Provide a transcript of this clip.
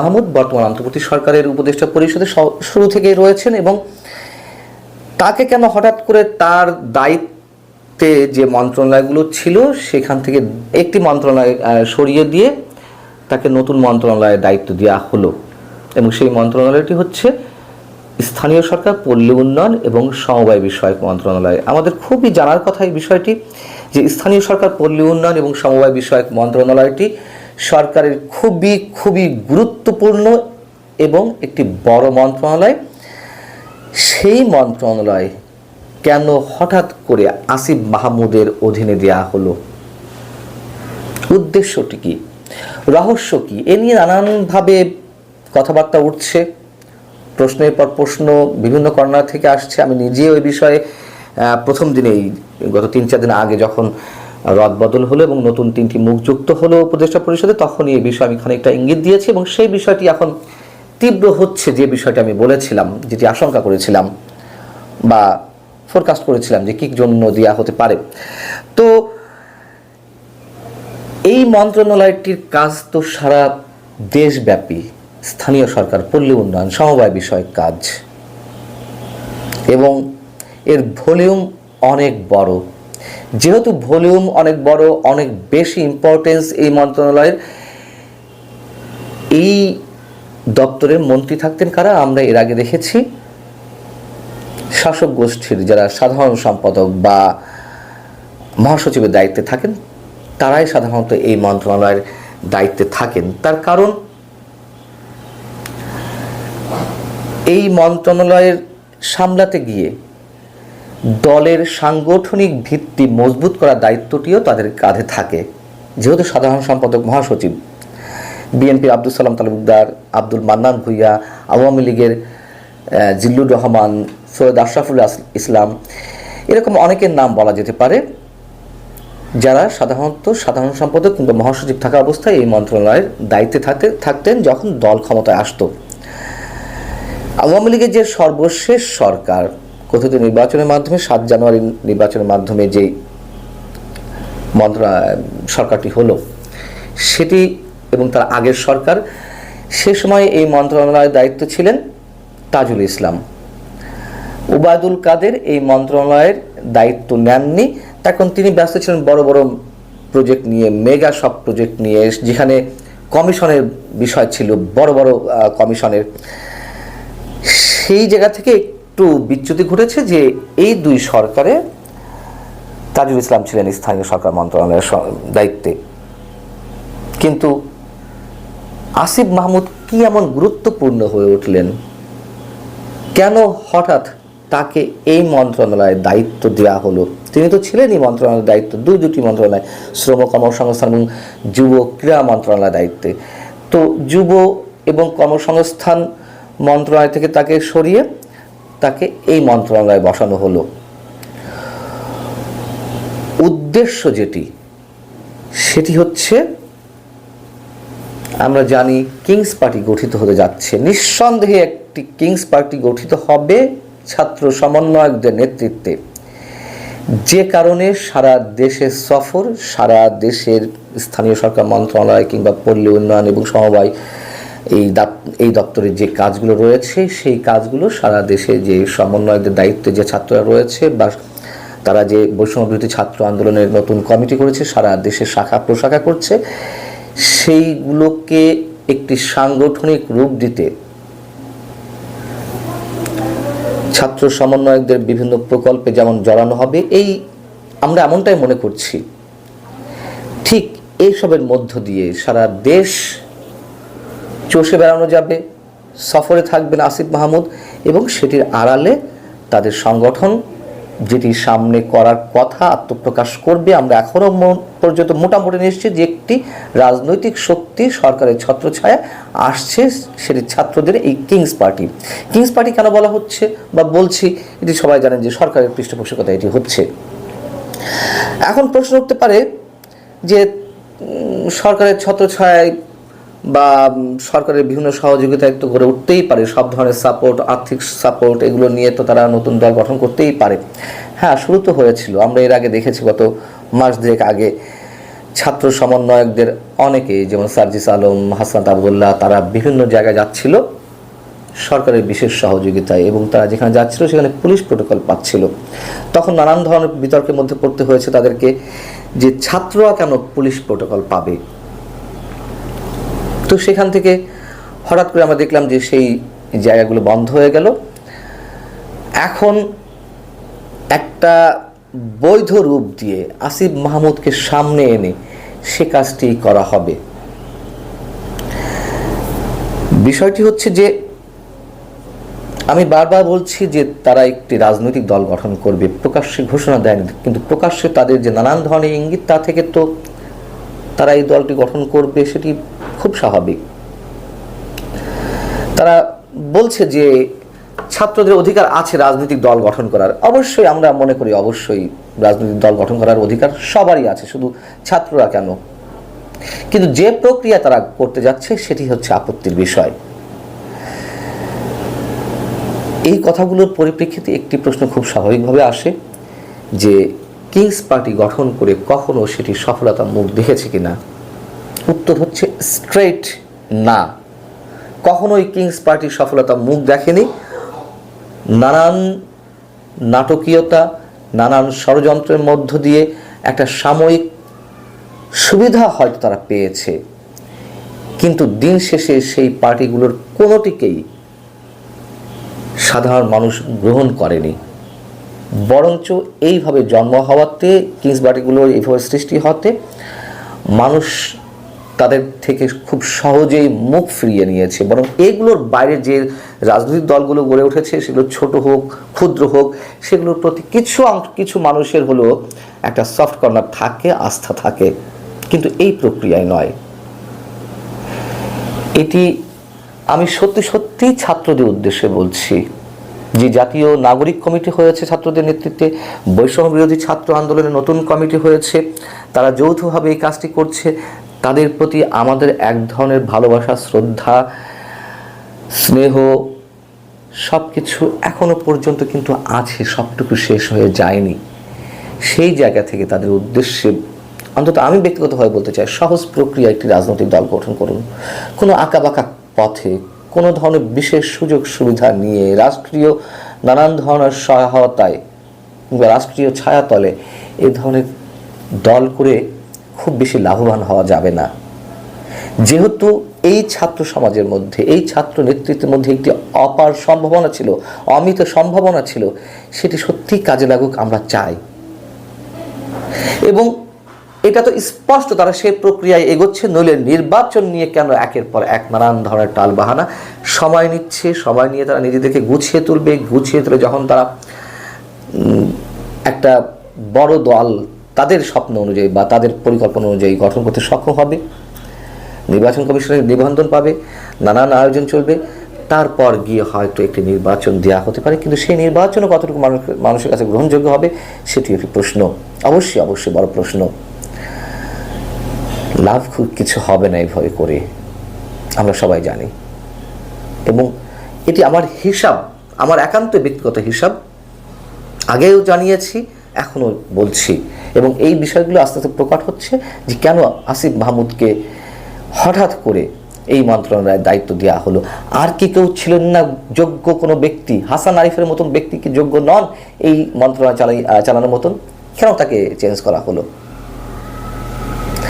মাহমুদ বর্তমান অন্তর্বর্তী সরকারের উপদেষ্টা পরিষদে শুরু থেকেই রয়েছেন এবং তাকে কেন হঠাৎ করে তার দায়িত্বে যে মন্ত্রণালয়গুলো ছিল, সেখান থেকে একটি মন্ত্রণালয় সরিয়ে দিয়ে তাকে নতুন মন্ত্রণালয়ের দায়িত্ব দেওয়া হলো। এবং সেই মন্ত্রণালয়টি হচ্ছে স্থানীয় সরকার, পল্লী উন্নয়ন এবং সমবায় বিষয়ক মন্ত্রণালয়। আমাদের খুবই জানার কথা এই বিষয়টি যে স্থানীয় সরকার, পল্লী উন্নয়ন এবং সমবায় বিষয়ক মন্ত্রণালয়টি সরকারের খুবই খুবই গুরুত্বপূর্ণ এবং একটি বড় মন্ত্রণালয়। সেই মন্ত্রণালয় কেন হঠাৎ করে আসিফ মাহমুদের অধীনে দেওয়া হলো? উদ্দেশ্যটি কি? রহস্য কি? এ নিয়ে নানানভাবে কথাবার্তা উঠছে। প্রশ্নের পর প্রশ্ন বিভিন্ন কর্নার থেকে আসছে। আমি নিজে ওই বিষয়ে প্রথম দিনেই, গত তিন, চার দিন আগে যখন রদবদল হলো এবং নতুন তিনটি মুখ যুক্ত হলো উপদেষ্টা পরিষদে, তখনই এই বিষয়ে আমি খানিকটা ইঙ্গিত দিয়েছি এবং সেই বিষয়টি এখন তীব্র হচ্ছে যে বিষয়টি আমি বলেছিলাম, যেটি আশঙ্কা করেছিলাম বা ফোরকাস্ট করেছিলাম যে কি জন্য দেওয়া হতে পারে। তো এই মন্ত্রণালয়টির কাজ তো সারা দেশব্যাপী। স্থানীয় সরকার, পল্লী উন্নয়ন, সমবায় বিষয়ক কাজ। এবং এর ভলিউম অনেক বড়। যেহেতু ভলিউম অনেক বড়, অনেক বেশি ইম্পর্টেন্স এই মন্ত্রণালয়ের, এই দপ্তরের মন্ত্রী থাকতেন কারা? আমরা এর আগে দেখেছি। শাসক গোষ্ঠীর যারা সাধারণ সম্পাদক বা মহাসচিবের দায়িত্বে থাকেন, তারাই সাধারণত এই মন্ত্রণালয়ের দায়িত্বে থাকেন। তার কারণ, এই মন্ত্রণালয়ের সামলাতে গিয়ে দলের সাংগঠনিক ভিত্তি মজবুত করার দায়িত্বটিও তাদের কাঁধে থাকে। যেহেতু সাধারণ সম্পাদক মহাসচিব, বিএনপির আব্দুল সালাম তালুকদার, আব্দুল মান্নান ভুইয়া, আওয়ামী লীগের জিল্লুর রহমান, সৈয়দ আশরাফুল ইসলাম, এরকম অনেকের নাম বলা যেতে পারে, যারা সাধারণত সাধারণ সম্পাদক কিংবা মহাসচিব থাকা অবস্থায় এই মন্ত্রণালয়ের দায়িত্বে থাকতে থাকতেন যখন দল ক্ষমতায় আসতো। আওয়ামী লীগের যে সর্বশেষ সরকার কথিত নির্বাচনের মাধ্যমে, সাত জানুয়ারি নির্বাচনের মাধ্যমে যে মন্ত্রণালয় সরকারটি হলো, সেটি এবং তার আগের সরকার, সে সময় এই মন্ত্রণালয়ের দায়িত্ব ছিলেন তাজুল ইসলাম। উবায়দুল কাদের এই মন্ত্রণালয়ের দায়িত্ব নেননি, তখন তিনি ব্যস্ত ছিলেন বড় বড় প্রজেক্ট নিয়ে, মেগা সব প্রজেক্ট নিয়ে, যেখানে কমিশনের বিষয় ছিল, বড় বড় কমিশনের। সেই জায়গা থেকে একটু বিচ্যুতি ঘটেছে যে এই দুই সরকারে তাজুল ইসলাম ছিলেন স্থানীয় সরকার মন্ত্রণালয়ের দায়িত্বে। কিন্তু আসিফ মাহমুদ কি এমন গুরুত্বপূর্ণ হয়ে উঠলেন? কেন হঠাৎ তাকে এই মন্ত্রণালয়ের দায়িত্ব দেওয়া হলো? তিনি তো ছিলেন এই মন্ত্রণালয়ের দায়িত্ব দুই দুটি মন্ত্রণালয়, শ্রম কর্মসংস্থান এবং যুব ক্রীড়া মন্ত্রণালয়ের দায়িত্বে। তো যুব এবং কর্মসংস্থান মন্ত্রণালয় থেকে তাকে সরিয়ে তাকে এই মন্ত্রণালয়ে বসানো হলো। উদ্দেশ্য যেটি, সেটি হচ্ছে, আমরা জানি কিংস পার্টি গঠিত হতে যাচ্ছে। নিঃসন্দেহে একটি কিংস পার্টি গঠিত হবে ছাত্র সমন্বয়কদের নেতৃত্বে। যে কারণে সারা দেশের সফর, সারা দেশের স্থানীয় সরকার মন্ত্রণালয় কিংবা পল্লী উন্নয়ন এবং সমবায় এই এই দপ্তরের যে কাজগুলো রয়েছে, সেই কাজগুলো সারা দেশে যে সমন্বয়কদের দায়িত্বে যে ছাত্ররা রয়েছে বা তারা যে বৈষম্য বিরোধী ছাত্র আন্দোলনের নতুন কমিটি করেছে, সারা দেশে শাখা প্রশাখা করছে, সেইগুলোকে একটি সাংগঠনিক রূপ দিতে ছাত্র সমন্বয়কদের বিভিন্ন প্রকল্পে যেমন জড়ানো হবে, এই আমরা এমনটাই মনে করছি। ঠিক এইসবের মধ্য দিয়ে সারা দেশ চষে বেড়ানো যাবে, সফরে থাকবেন আসিফ মাহমুদ এবং সেটির আড়ালে তাদের সংগঠন, যেটি সামনে করার কথা আত্মপ্রকাশ করবে। আমরা এখনও পর্যন্ত মোটামুটি নিশ্চিত যে একটি রাজনৈতিক শক্তি সরকারের ছত্রছায়া আসছে, সেটি ছাত্রদের এই কিংস পার্টি। কিংস পার্টি কেন বলা হচ্ছে বা বলছি, এটি সবাই জানেন যে সরকারের পৃষ্ঠপোষকতা এটি হচ্ছে। এখন প্রশ্ন উঠতে পারে যে সরকারের ছত্রছায়ায় বা সরকারের বিভিন্ন সহযোগিতায় তো গড়ে উঠতেই পারে। সব ধরনের সাপোর্ট আর্থিক সাপোর্ট এগুলো নিয়ে তো তারা নতুন দল গঠন করতেই পারে। হ্যাঁ শুরু তো হয়েছিল। আমরা এর আগে দেখেছি গত মাস দুয়েক আগে ছাত্র সমন্বয়কদের অনেকে যেমন সার্জিস আলম, হাসনাত আবদুল্লাহ, তারা বিভিন্ন জায়গায় যাচ্ছিল সরকারের বিশেষ সহযোগিতায় এবং তারা যেখানে যাচ্ছিল সেখানে পুলিশ প্রোটোকল পাচ্ছিল। তখন নানান ধরনের বিতর্কের মধ্যে পড়তে হয়েছে তাদেরকে যে ছাত্ররা কেন পুলিশ প্রোটোকল পাবে? তো সেখান থেকে হঠাৎ করে আমরা দেখলাম যে সেই জায়গাগুলো বন্ধ হয়ে গেল। এখন একটা বৈধ রূপ দিয়ে আসিফ মাহমুদকে সামনে এনে সে কাজটি করা হবে। বিষয়টি হচ্ছে যে আমি বারবার বলছি যে তারা একটি রাজনৈতিক দল গঠন করবে, প্রকাশ্যে ঘোষণা দেয়নি, কিন্তু প্রকাশ্যে তাদের যে নানান ধরনের ইঙ্গিত তা থেকে তো তারা এই দলটি গঠন করবে সেটি খুব স্বাভাবিক। তারা বলছে যে ছাত্রদের অধিকার আছে রাজনৈতিক দল গঠন করার। অবশ্যই আমরা মনে করি অবশ্যই রাজনৈতিক দল গঠন করার অধিকার সবারই আছে, শুধু ছাত্ররা কেন? কিন্তু যে প্রক্রিয়া তারা করতে যাচ্ছে সেটি হচ্ছে আপত্তির বিষয়। এই কথাগুলোর পরিপ্রেক্ষিতে একটি প্রশ্ন খুব স্বাভাবিকভাবে আসে যে কিংস পার্টি গঠন করে কখনো সেটি সফলতা মুখ দেখেছে কিনা? উত্তর হচ্ছে স্ট্রেট না। কখনোই কিংস পার্টির সফলতা মুখ দেখেনি। নানান নাটকীয়তা, নানান ষড়যন্ত্রের মধ্য দিয়ে একটা সাময়িক সুবিধা হয়তো তারা পেয়েছে। কিন্তু দিন শেষে সেই পার্টিগুলোর কোনোটিকেই সাধারণ মানুষ গ্রহণ করেনি। বরঞ্চ এইভাবে জন্ম হওয়াতে কিংস পার্টিগুলোর এইভাবে সৃষ্টি হতে মানুষ তাদের থেকে খুব সহজেই মুখ ফিরিয়ে নিয়েছে। বরং এগুলোর বাইরে যে রাজনৈতিক দলগুলো গড়ে উঠেছে, সেগুলো ছোট হোক, ক্ষুদ্র হোক, সেগুলোর প্রতি কিছু কিছু মানুষের হলো একটা সফট কর্নার থাকে, আস্থা থাকে। কিন্তু এই প্রক্রিয়ায় নয়। এটি আমি সত্যি সত্যি ছাত্রদের উদ্দেশ্যে বলছি। যে জাতীয় নাগরিক কমিটি হয়েছে ছাত্রদের নেতৃত্বে বৈষম্য বিরোধী ছাত্র আন্দোলনের নতুন কমিটি হয়েছে, তারা যৌথভাবে এই কাজটি করছে, তাদের প্রতি আমাদের এক ধরনের ভালোবাসা, শ্রদ্ধা, স্নেহ সব কিছু এখনও পর্যন্ত কিন্তু আছে, সবটুকু শেষ হয়ে যায়নি। সেই জায়গা থেকে তাদের উদ্দেশ্যে অন্তত আমি ব্যক্তিগতভাবে বলতে চাই, সহজ প্রক্রিয়া একটি রাজনৈতিক দল গঠন করুন। কোনো আঁকাবাঁকা পথে কোনো ধরনের বিশেষ সুযোগ সুবিধা নিয়ে রাষ্ট্রীয় নানান ধরনের সহায়তায় কিংবা রাষ্ট্রীয় ছায়াতলে এ ধরনের দল করে খুব বেশি লাভবান হওয়া যাবে না। যেহেতু এই ছাত্র সমাজের মধ্যে, এই ছাত্র নেতৃত্বের মধ্যে একটি অপার সম্ভাবনা ছিল, অমিত সম্ভাবনা ছিল, সেটি সত্যিই কাজে লাগুক আমরা চাই। এবং এটা তো স্পষ্ট, তারা সেই প্রক্রিয়ায় এগোচ্ছে, নইলে নির্বাচন নিয়ে কেন একের পর এক নানান ধরনের টাল বাহানা সময় নিচ্ছে, সময় নিয়ে তারা নিজেদেরকে গুছিয়ে তুলবে, গুছিয়ে তুলে যখন তারা একটা বড় দল তাদের স্বপ্ন অনুযায়ী বা তাদের পরিকল্পনা অনুযায়ী গঠন করতে সক্ষম হবে, নির্বাচন কমিশনের নিবন্ধন পাবে, নানান আয়োজন চলবে, তারপর গিয়ে হয়তো একটি নির্বাচন দেওয়া হতে পারে, কিন্তু সেই নির্বাচনও কতটুকু মানুষ, মানুষের কাছে গ্রহণযোগ্য হবে, সেটি একটি প্রশ্ন, অবশ্যই অবশ্যই বড় প্রশ্ন। লাভ খুব কিছু হবে না এইভাবে করে। আমরা সবাই জানি। এবং এটি আমার হিসাব, আমার একান্ত ব্যক্তিগত হিসাব। আগেও জানিয়েছি, এখনও বলছি। এবং এই বিষয়গুলো আস্তে আস্তে প্রকাট হচ্ছে যে কেন আসিফ মাহমুদকে হঠাৎ করে এই মন্ত্রণালয়ের দায়িত্ব দেওয়া হলো। আর কি কেউ ছিলেন না যোগ্য কোনো ব্যক্তি, হাসান আরিফের মতন ব্যক্তি কি যোগ্য নন এই মন্ত্রণালয় চালাই চালানোর মতন? কেন তাকে চেঞ্জ করা হলো?